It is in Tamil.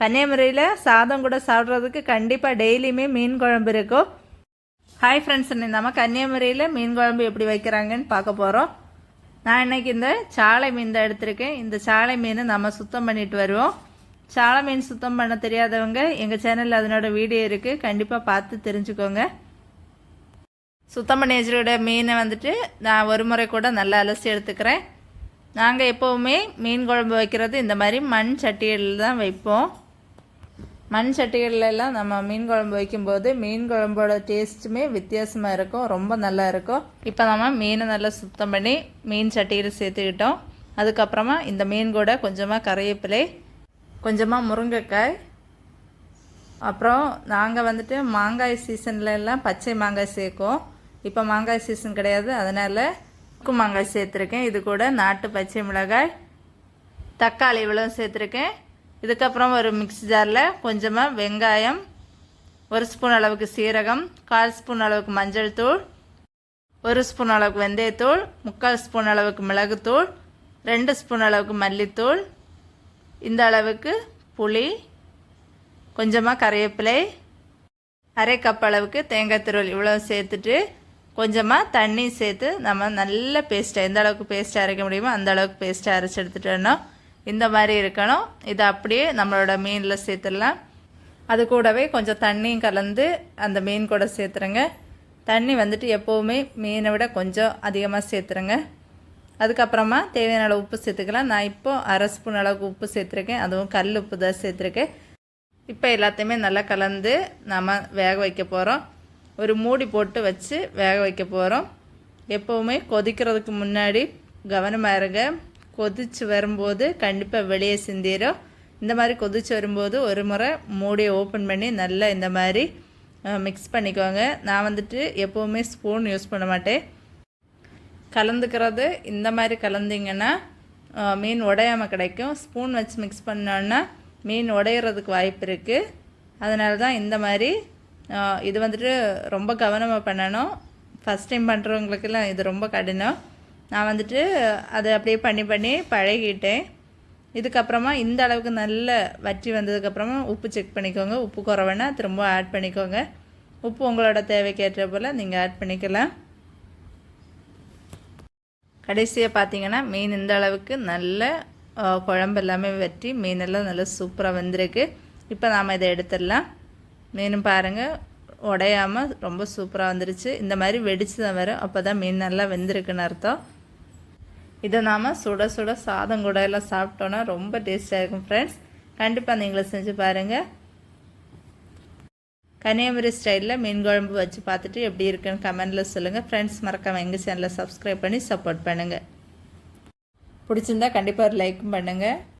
கன்னியாகுமரியில் சாதம் கூட சாப்பிட்றதுக்கு கண்டிப்பாக டெய்லியுமே மீன் குழம்பு இருக்கும். ஹாய் ஃப்ரெண்ட்ஸ் நம்ம கன்னியாகுமரியில் மீன் குழம்பு எப்படி வைக்கிறாங்கன்னு பார்க்க போகிறோம் நான் இன்னைக்கு இந்த சாலை மீன் தான் எடுத்திருக்கேன். இந்த சாலை மீன் நம்ம சுத்தம் பண்ணிட்டு வருவோம். சாலை மீன் சுத்தம் பண்ண தெரியாதவங்க எங்கள் சேனலில் அதனோட வீடியோ இருக்குது கண்டிப்பாக பார்த்து தெரிஞ்சுக்கோங்க. சுத்தம் பண்ணி வச்சுருக்கிற மீனை வந்துட்டு நான் ஒரு முறை கூட நல்லா அலசி எடுத்துக்கிறேன். நாங்கள் எப்போவுமே மீன் குழம்பு வைக்கிறது இந்த மாதிரி மண் சட்டியில் தான் வைப்போம். மண் சட்டிகளெல்லாம் நம்ம மீன் குழம்பு வைக்கும்போது மீன் குழம்போட டேஸ்ட்டுமே வித்தியாசமாக இருக்கும் ரொம்ப நல்லா இருக்கும். இப்போ நம்ம மீனை நல்லா சுத்தம் பண்ணி மீன் சட்டியில் சேர்த்துக்கிட்டோம். அதுக்கப்புறமா இந்த மீன் கூட கொஞ்சமாக கறிவேப்பிலை கொஞ்சமாக முருங்கைக்காய் அப்புறம் நாங்கள் வந்துட்டு மாங்காய் சீசன்ல எல்லாம் பச்சை மாங்காய் சேர்க்கும். இப்போ மாங்காய் சீசன் கிடையாது அதனால் உப்பு மாங்காய் சேர்த்துருக்கேன். இது கூட நாட்டு பச்சை மிளகாய் தக்காளி இவ்வளோ சேர்த்துருக்கேன். இதுக்கப்புறம் ஒரு மிக்ஸி ஜாரில் கொஞ்சமாக வெங்காயம் ஒரு ஸ்பூன் அளவுக்கு சீரகம் கால் ஸ்பூன் அளவுக்கு மஞ்சள் தூள் ஒரு ஸ்பூன் அளவுக்கு வெந்தயத்தூள் முக்கால் ஸ்பூன் அளவுக்கு மிளகுத்தூள் ரெண்டு ஸ்பூன் அளவுக்கு மல்லித்தூள் இந்த அளவுக்கு புளி கொஞ்சமாக கறிவேப்பிலை அரை கப் அளவுக்கு தேங்காய் திருவள் இவ்வளோ சேர்த்துட்டு கொஞ்சமாக தண்ணி சேர்த்து நம்ம நல்ல பேஸ்ட்டாக எந்த அளவுக்கு பேஸ்ட்டாக அரைக்க முடியுமோ அந்த அளவுக்கு பேஸ்ட்டாக அரைச்சி எடுத்துகிட்டு இந்த மாதிரி இருக்கணும். இதை அப்படியே நம்மளோட மீனில் சேர்த்துடலாம். அது கூடவே கொஞ்சம் தண்ணியும் கலந்து அந்த மீன் கூட சேர்த்துருங்க. தண்ணி வந்துட்டு எப்போவுமே மீனை விட கொஞ்சம் அதிகமாக சேர்த்துருங்க. அதுக்கப்புறமா தேவையான அளவு உப்பு சேர்த்துக்கலாம். நான் இப்போது அரை ஸ்பூன் அளவுக்கு உப்பு சேர்த்துருக்கேன். அதுவும் கல் உப்பு தான் சேர்த்துருக்கேன். இப்போ எல்லாத்தையுமே நல்லா கலந்து நம்ம வேக வைக்க போகிறோம் ஒரு மூடி போட்டு வச்சு வேக வைக்க போகிறோம் எப்போவுமே கொதிக்கிறதுக்கு முன்னாடி கவனமாக இருங்க. கொதிச்சு வரும்போது கண்டிப்பாக வெளியே சிந்திடும் இந்த மாதிரி கொதிச்சு வரும்போது ஒரு முறை மூடியை ஓப்பன் பண்ணி நல்லா இந்த மாதிரி மிக்ஸ் பண்ணிக்கோங்க. நான் வந்துட்டு எப்போவுமே ஸ்பூன் யூஸ் பண்ண மாட்டேன். கலந்துக்கிறது இந்த மாதிரி கலந்திங்கன்னா மீன் உடையாமல் கிடைக்கும். ஸ்பூன் வச்சு மிக்ஸ் பண்ணோன்னா மீன் உடையிறதுக்கு வாய்ப்பு இருக்குது அதனால தான் இந்த மாதிரி இது வந்துட்டு ரொம்ப கவனமாக பண்ணணும். ஃபஸ்ட் டைம் பண்ணுறவங்களுக்கெல்லாம் இது ரொம்ப கடினம். நான் வந்துட்டு அதை அப்படியே பண்ணி பண்ணி பழகிட்டேன். இதுக்கப்புறமா இந்த அளவுக்கு நல்ல வற்றி வந்ததுக்கப்புறமா உப்பு செக் பண்ணிக்கோங்க. உப்பு குறவைன்னா திரும்ப ஆட் பண்ணிக்கோங்க. உப்பு உங்களோட தேவைக்கேற்ற போல் நீங்கள் ஆட் பண்ணிக்கலாம். கடைசியாக பார்த்தீங்கன்னா மீன் இந்த அளவுக்கு நல்ல குழம்பு எல்லாமே வெட்டி மீனெல்லாம் நல்லா சூப்பராக வந்திருக்கு. இப்போ நாம் இதை எடுத்துடலாம். மீனும் பாருங்கள் உடையாமல் ரொம்ப சூப்பராக வந்துருச்சு. இந்த மாதிரி வெடிச்சு தான் வரும். அப்போ தான் மீன் நல்லா வெந்திருக்குன்னு அர்த்தம். இதை நாம் சுட சுட சாதம் கூட எல்லாம் சாப்பிட்டோன்னா ரொம்ப டேஸ்ட்டாக இருக்கும் ஃப்ரெண்ட்ஸ் கண்டிப்பாக நீங்களே செஞ்சு பாருங்கள் கன்னியாகுமரி ஸ்டைலில் மீன் குழம்பு வச்சு பார்த்துட்டு எப்படி இருக்குன்னு கமெண்டில் சொல்லுங்கள் ஃப்ரெண்ட்ஸ் மறக்காமல் எங்கள் சேனலை சப்ஸ்கிரைப் பண்ணி சப்போர்ட் பண்ணுங்கள் பிடிச்சிருந்தா கண்டிப்பாக ஒரு லைக்கும் பண்ணுங்கள்